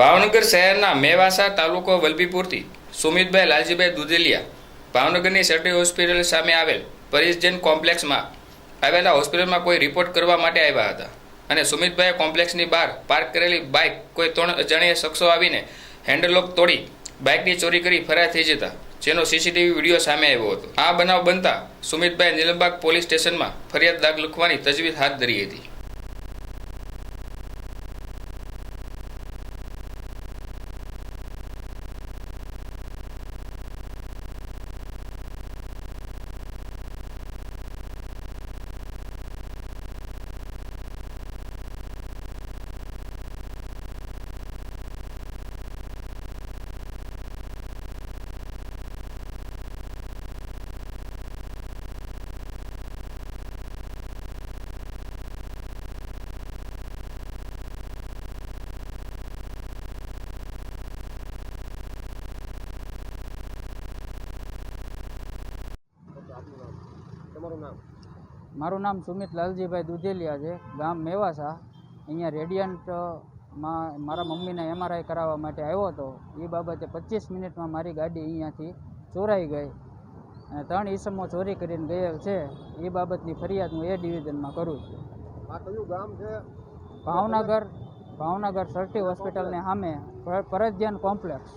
ભાવનગર શહેરના મેવાસા તાલુકો વલભીપુરથી સુમિતભાઈ લાલજીભાઈ દુધેલિયા ભાવનગરની સર્ટી હોસ્પિટલ સામે આવેલ પરિસજન કોમ્પ્લેક્સમાં આવેલા હોસ્પિટલમાં કોઈ રિપોર્ટ કરવા માટે આવ્યા હતા. અને સુમિતભાઈએ કોમ્પ્લેક્સની બહાર પાર્ક કરેલી બાઇક કોઈ ત્રણ અજાણ્યા શખ્સો આવીને હેન્ડલોક તોડી બાઇકની ચોરી કરી ફરાર થઈ જતા, જેનો સીસીટીવી વીડિયો સામે આવ્યો હતો. આ બનાવ બનતા સુમિતભાઈ નિલંબાગ પોલીસ સ્ટેશનમાં ફરિયાદ દાગ લખવાની તજવીજ હાથ ધરી હતી. તમારું નામ? મારું નામ સુમિત લાલજીભાઈ દુધેલિયા છે. ગામ મેવાસા. અહીંયા રેડિયન્ટમાં મારા મમ્મીને એમઆરઆઈ કરાવવા માટે આવ્યો હતો. એ બાબતે પચીસ મિનિટમાં મારી ગાડી અહીંયાથી ચોરાઈ ગઈ અને ત્રણ ઈસમો ચોરી કરીને ગયેલ છે. એ બાબતની ફરિયાદ હું એ ડિવિઝનમાં કરું છું. આ કયું ગામ છે? ભાવનગર ભાવનગર સરટી હોસ્પિટલની સામે ફરજિયાન કોમ્પ્લેક્સ.